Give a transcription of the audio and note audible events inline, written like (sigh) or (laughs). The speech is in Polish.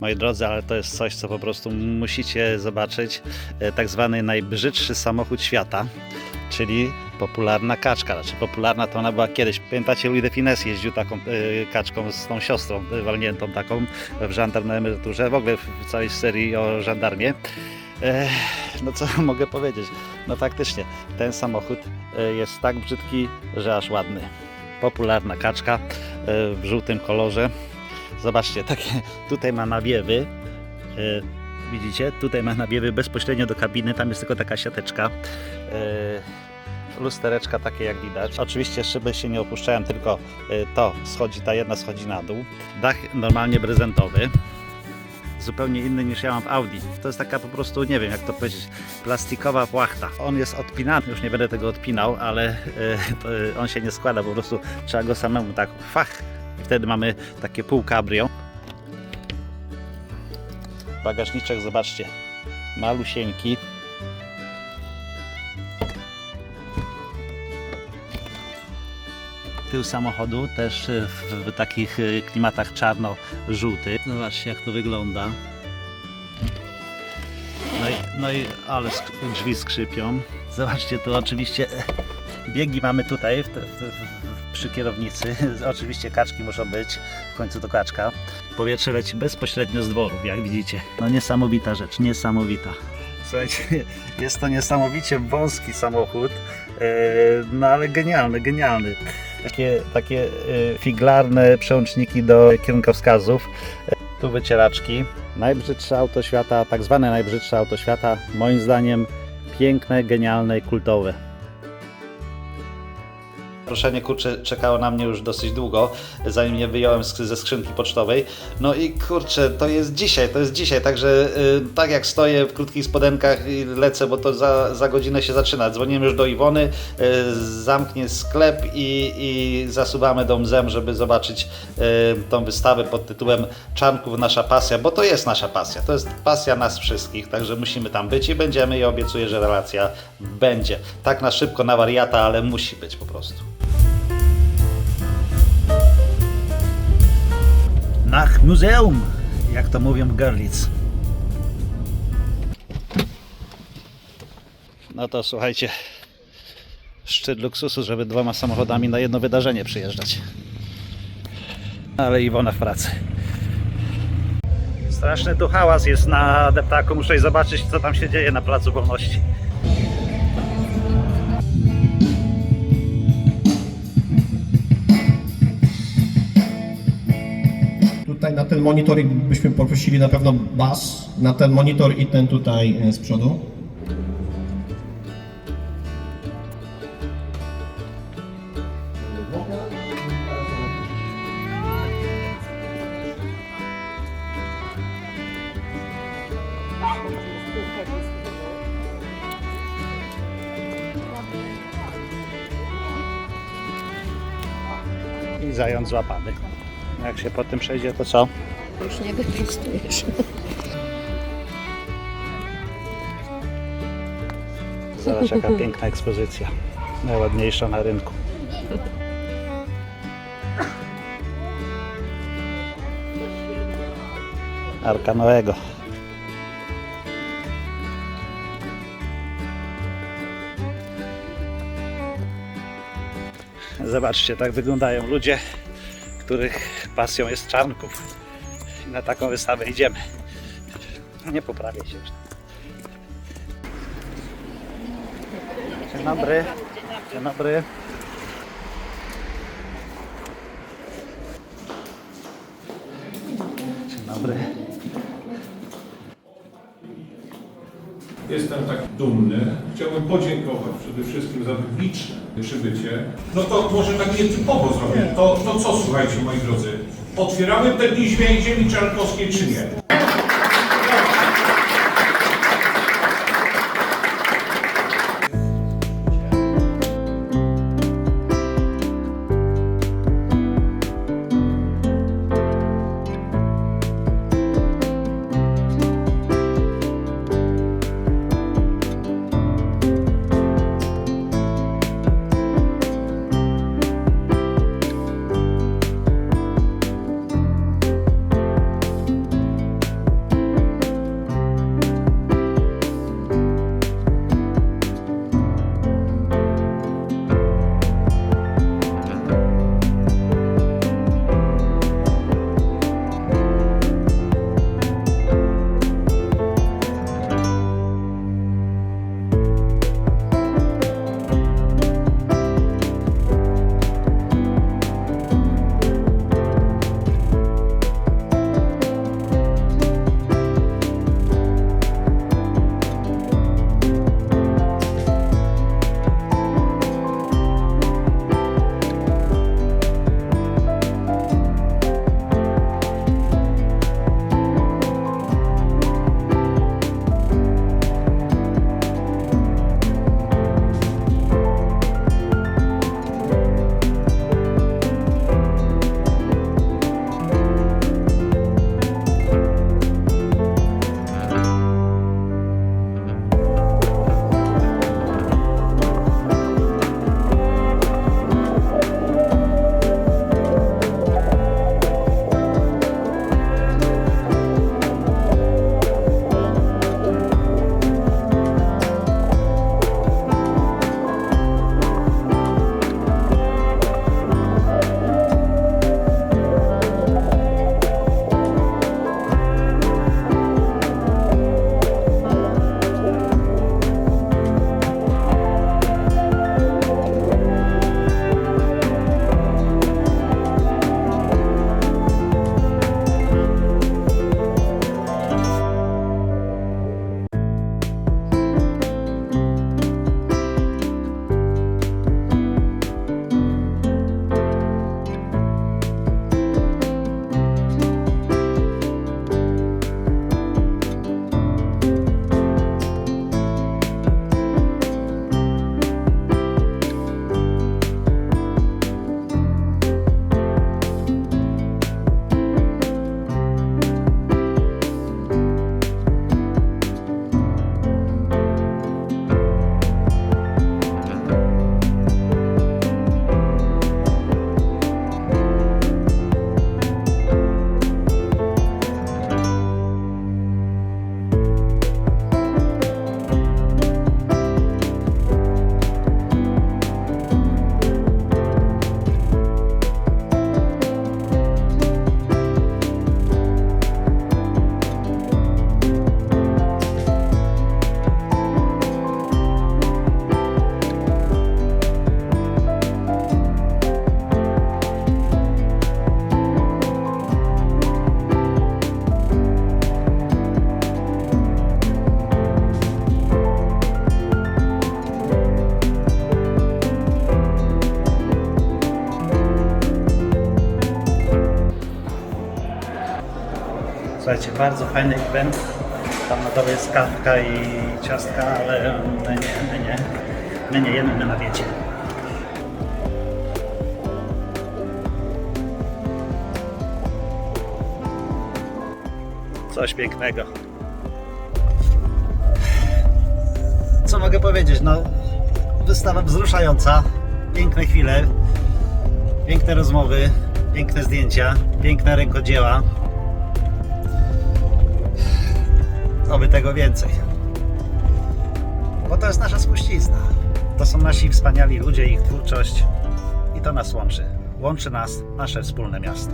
Moi drodzy, ale to jest coś, co po prostu musicie zobaczyć. E, Tak zwany najbrzydszy samochód świata, czyli popularna kaczka. Znaczy popularna to ona była kiedyś. Pamiętacie, Louis de Finesse jeździł taką e, kaczką z tą siostrą walniętą taką w żandar na emeryturze. W ogóle w całej serii o żandarmie. No co (laughs) mogę powiedzieć? No faktycznie, ten samochód e, jest tak brzydki, że aż ładny. Popularna kaczka w żółtym kolorze. Zobaczcie, takie tutaj ma nawiewy. E, Widzicie? Tutaj ma nawiewy bezpośrednio do kabiny, tam jest tylko taka siateczka. E, Lustereczka takie jak widać. Oczywiście szyby się nie opuszczają, tylko e, to schodzi, ta jedna schodzi na dół. Dach normalnie prezentowy. Zupełnie inny niż ja mam w Audi. To jest taka po prostu, nie wiem jak to powiedzieć, plastikowa płachta. On jest odpinany, już nie będę tego odpinał, ale to, e, on się nie składa, po prostu trzeba go samemu tak fach. Wtedy mamy takie pół cabrio. Bagażniczek, zobaczcie, malusieńki. Tył samochodu też e, w, w takich e, klimatach czarno-żółtych. Zobaczcie jak to wygląda. No i, no i ale drzwi skrzypią. Zobaczcie, tu oczywiście biegi mamy tutaj w, w, przy kierownicy. (laughs) Oczywiście kaczki muszą być, w końcu to kaczka. Powietrze leci bezpośrednio z dworów, jak widzicie. No niesamowita rzecz, niesamowita. Słuchajcie, (laughs) jest to niesamowicie wąski samochód, e, no ale genialny, genialny. Takie, takie e, figlarne przełączniki do kierunkowskazów. E, Tu wycieraczki. Najbrzydsze auto świata, tak zwane najbrzydsze auto świata, moim zdaniem piękne, genialne i kultowe. Proszenie kurczę czekało na mnie już dosyć długo, zanim je wyjąłem ze skrzynki pocztowej. No i kurczę, to jest dzisiaj, to jest dzisiaj, także y, tak jak stoję w krótkich spodenkach i lecę, bo to za, za godzinę się zaczyna. Dzwoniłem już do Iwony, y, zamknie sklep i, i zasuwamy do Mzem, żeby zobaczyć y, tą wystawę pod tytułem Czarnków nasza pasja, bo to jest nasza pasja, to jest pasja nas wszystkich, także musimy tam być i będziemy i obiecuję, że relacja będzie. Tak na szybko, na wariata, ale musi być po prostu. Nach muzeum, jak to mówią w Görlitz. No to słuchajcie, szczyt luksusu, żeby dwoma samochodami na jedno wydarzenie przyjeżdżać. Ale Iwona w pracy. Straszny tu hałas jest na deptaku, muszę zobaczyć co tam się dzieje na Placu Wolności. Ten monitor byśmy poprosili na pewno bas, na ten monitor i ten tutaj e, z przodu. I zając złapany. Jak się po tym przejdzie, to co? Już nie wyprostujesz. Zobacz jaka piękna ekspozycja. Najładniejsza na rynku. Arka Noego. Zobaczcie, tak wyglądają ludzie, których pasją jest czarnków. I na taką wystawę idziemy. Nie poprawię się już. Dzień dobry. Dzień dobry. Dzień dobry. Jestem tak dumny. Chciałbym podziękować przede wszystkim za liczne przybycie. No to może tak nietypowo zrobię. To, to co, słuchajcie moi drodzy? Otwieramy te dni Ziemi Czarnkowskiej czy nie? Słuchajcie, bardzo fajny event. Tam na dole jest kawka i ciastka, ale my nie, my nie. My nie jemy, my na diecie. Coś pięknego. Co mogę powiedzieć? No, wystawa wzruszająca. Piękne chwile, piękne rozmowy, piękne zdjęcia, piękne rękodzieła. Oby tego więcej. Bo to jest nasza spuścizna. To są nasi wspaniali ludzie, ich twórczość i to nas łączy. Łączy nas nasze wspólne miasto.